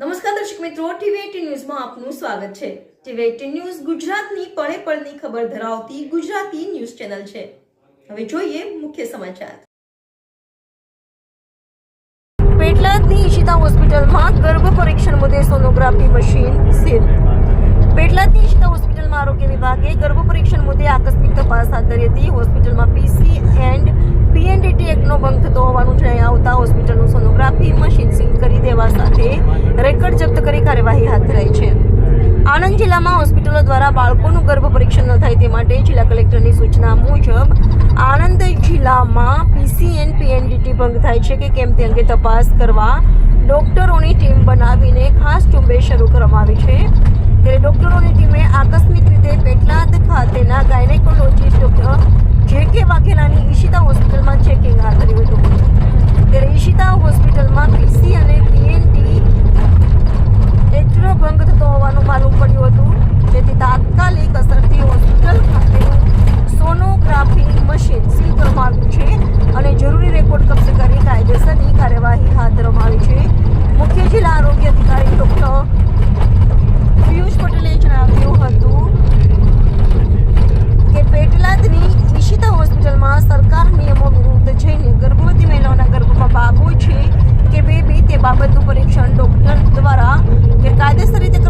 નમસ્કાર દર્શક મિત્રો ટીવી ન્યૂઝમાં આપનું સ્વાગત છે. ટીવી એટીન ન્યૂઝ ગુજરાતની પળે પળની ખબર ધરાવતી ગુજરાતી ન્યૂઝ ચેનલ છે. હવે જોઈએ મુખ્ય સમાચાર. પેટલાદની ઈશિતા હોસ્પિટલમાં ગર્ભ પરીક્ષણ મુદ્દે સોનોગ્રાફી મશીન સીલ. પેટલાદની ઈશિતા હોસ્પિટલમાં આરોગ્ય વિભાગે ગર્ભ પરીક્ષણ મુદ્દે આકસ્મિક તપાસ હાથ ધરી હતી. હોસ્પિટલમાં પીસી એન્ડ પીએનડીટી એક્ટનો ભંગ થતો હોવાનું જણાઈ આવતા હોસ્પિટલનું સોનોગ્રાફી મશીન સીલ કરી દેવા સાથે રેકર્ડ જપ્ત કરી કાર્યવાહી હાથ ધરાઈ છે. આણંદ જિલ્લામાં હોસ્પિટલો દ્વારા બાળકોનું ગર્ભ પરીક્ષણ ન થાય તે માટે જિલ્લા કલેક્ટરની સૂચના મુજબ આણંદ જિલ્લામાં પીસીએન પીએનડીટી ભંગ થાય છે કે કેમ તે અંગે તપાસ કરવા ડોક્ટરોની ટીમ બનાવીને ખાસ ઝુંબેશ શરૂ કરવામાં આવી છે ત્યારે ડોક્ટરોની ટીમે આકસ્મિક રીતે પેટલાદ ખાતેના ગાયનેકોલોજીસ્ટ ડોક્ટર જે કે વાઘેલાની ઈશિતા હોસ્પિટલમાં ચેકિંગ હાથ ધર્યું હતું ત્યારે ઈશિતા હોસ્પિટલમાં પીસી અને પીએનડી એક્ટનો ભંગ થતો હોવાનું માલુમ પડ્યું હતું જેથી તાત્કાલિક કસરતી હોસ્પિટલ ખાતે સોનોગ્રાફી મશીન સીલ કરવામાં આવ્યું છે અને જરૂરી રેકોર્ડ કબજે કરી કાયદેસરની કાર્યવાહી હાથ ધરવામાં આવી છે. મુખ્ય જિલ્લા આરોગ્ય અધિકારી ડોક્ટર પિયુષ પટેલે જણાવ્યું હતું કે પેટલાદની ઈશિતા હોસ્પિટલમાં સરકાર નિયમો વિરુદ્ધ જઈને ગર્ભવતી મહિલાઓના ગર્ભમાં બાબો છે કે બેબી તે બાબતનું પરીક્ષણ ડોક્ટર દ્વારા ગેરકાયદેસર રીતે